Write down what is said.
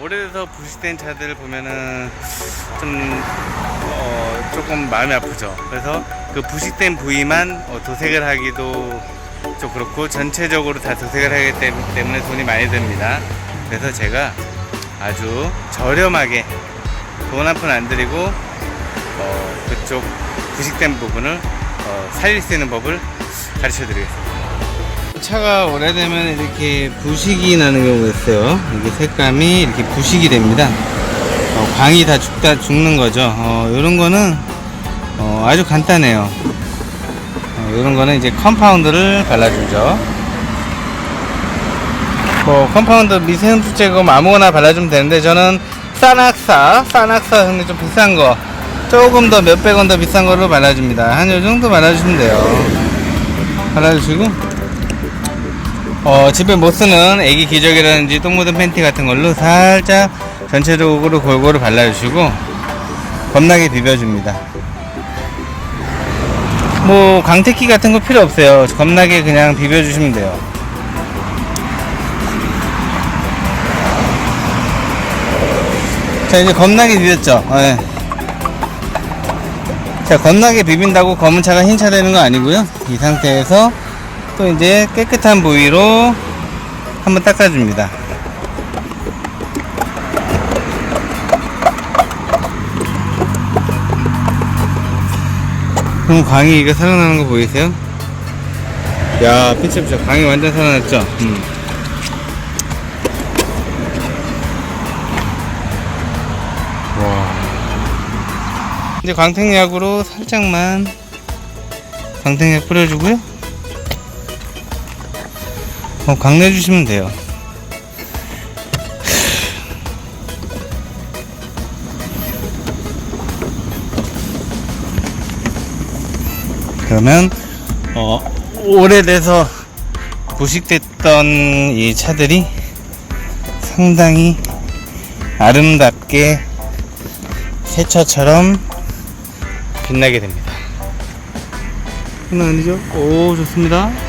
오래돼서 부식된 차들 보면은 좀 어, 조금 마음이 아프죠. 그래서 그 부식된 부위만 어, 도색을 하기도 좀 그렇고 전체적으로 다 도색을 하기 때- 때문에 돈이 많이 듭니다. 그래서 제가 아주 저렴하게 돈 한 푼 안 들이고 어, 그쪽 부식된 부분을 어, 살릴 수 있는 법을 가르쳐 드리겠습니다. 차가 오래되면 이렇게 부식이 나는 경우가 있어요. 이게 색감이 이렇게 부식이 됩니다. 어, 광이 다 죽다 죽는 거죠. 어, 이런 거는 어, 아주 간단해요. 어, 이런 거는 이제 컴파운드를 발라주죠. 뭐 컴파운드 미세음수 제거 뭐 아무거나 발라주면 되는데 저는 싸낙사, 싸낙사 근데 좀 비싼 거 조금 더 몇백 원 더 비싼 거로 발라줍니다. 한 요 정도 발라주시면 돼요. 발라주시고 어, 집에 못 쓰는 애기 기저귀라든지 똥 묻은 팬티 같은 걸로 살짝 전체적으로 골고루 발라주시고 겁나게 비벼줍니다. 뭐 광택기 같은 거 필요 없어요. 겁나게 그냥 비벼주시면 돼요. 자 이제 겁나게 비볐죠. 예. 자 겁나게 비빈다고 검은 차가 흰 차 되는 거 아니고요. 이 상태에서 또 이제 깨끗한 부위로 한번 닦아줍니다. 그럼 광이 이거 살아나는 거 보이세요? 야, 피치 피치 광이 완전 살아났죠? 음. 와. 이제 광택약으로 살짝만 광택약 뿌려주고요. 어, 광내주시면 돼요. 그러면 어, 오래돼서 부식됐던 이 차들이 상당히 아름답게 새 차처럼 빛나게 됩니다. 장난 아니죠? 오 좋습니다.